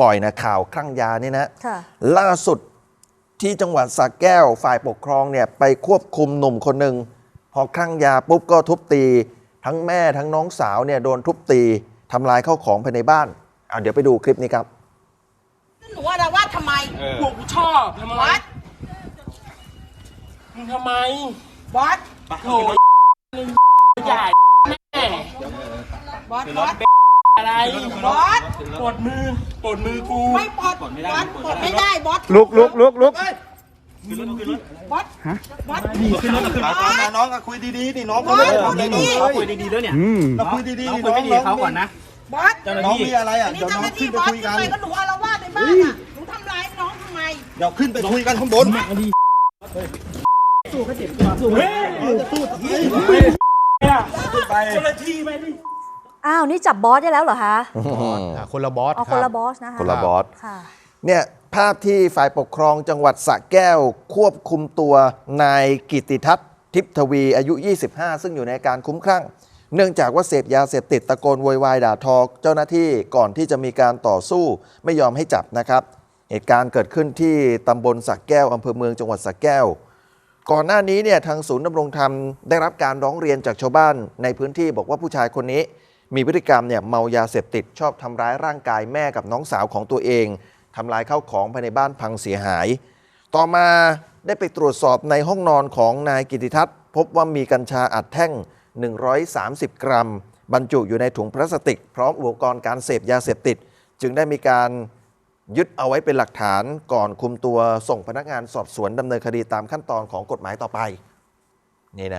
บ่อยนะข่าวคลั่งยานี่นะค่ะล่าสุดที่จังหวัดสระแก้วฝ่ายปกครองเนี่ยไปควบคุมหนุ่มคนหนึ่งพอคลั่งยาปุ๊บก็ทุบตี ทั้งแม่ทั้งน้องสาวเนี่ยโดนทุบตีทำลายข้าวของภายในบ้านอะเดี๋ยวไปดูคลิปนี้ครับหนูว่าเราว่าทำไมพวกกูชอบทำไมบอสมึงทำไมบอสโถ่ใหญ่แม่บอสบอส อะไรบอสปวดมือปวดมือกูไม่ปลดบอสปลดไม่ได้บอสลุกลุกลุกลุกบอสบอสมาน้องก็คุยดีๆนี่น้องบอสพูดดีเขาคุยดีๆด้วยเนี่ยอืมเราคุยดีๆน้องนี่คุยไม่ดีกับเขาก่อนนะๆบอสเจ้าหน้าน้องที่มีอะไรอัอะนนี้เดี๋ยวเจ้าน้หองน้าขึ้ที่นไปบอสคุยขึ้กันนไปก็หนูอาละวาดในบ้านอะหนูทำร้ายน้องทำไมเดี๋ยวขึ้นไปคุยกันข้างบนเจ้าหน้าที่ไม่ได้ อ้าวนี่จับบอสได้แล้วเหรอคะอะคนละบอสเอาคคนรัละบบอสนะคะคนละบอส ค่ะ เนี่ยภาพที่ฝ่ายปกครองจังหวัดสระแก้วควบคุมตัวนายกิติทัศน์ทิพย์ทวีอายุ 25 ซึ่งอยู่ในอาการคุ้มคลั่ง เนื่องจากว่าเสพยาเสพติดตะโกนโวยวายด่าทอเจ้าหน้าที่ก่อนที่จะมีการต่อสู้ไม่ยอมให้จับนะครับ เหตุการณ์เกิดขึ้นที่ตำบลสักแก้วอำเภอเมืองจังหวัดสักแก้ว ก่อนหน้านี้เนี่ยทางศูนย์ดำรงธรรมได้รับการร้องเรียนจากชาวบ้านในพื้นที่บอกว่าผู้ชายคนนี้ มีพฤติกรรมเนี่ยเมายาเสพติดชอบทำร้ายร่างกายแม่กับน้องสาวของตัวเองทำลายข้าวของภายในบ้านพังเสียหาย ต่อมาได้ไปตรวจสอบในห้องนอนของนายกิติทัศน์ พบว่ามีกัญชาอัดแท่ง 130 กรัม บรรจุอยู่ในถุงพลาสติก พร้อมอุปกรณ์การเสพยาเสพติด จึงได้มีการยึดเอาไว้เป็นหลักฐานก่อนคุมตัวส่งพนักงานสอบสวนดำเนินคดีตามขั้นตอนของกฎหมายต่อไป นี่นะ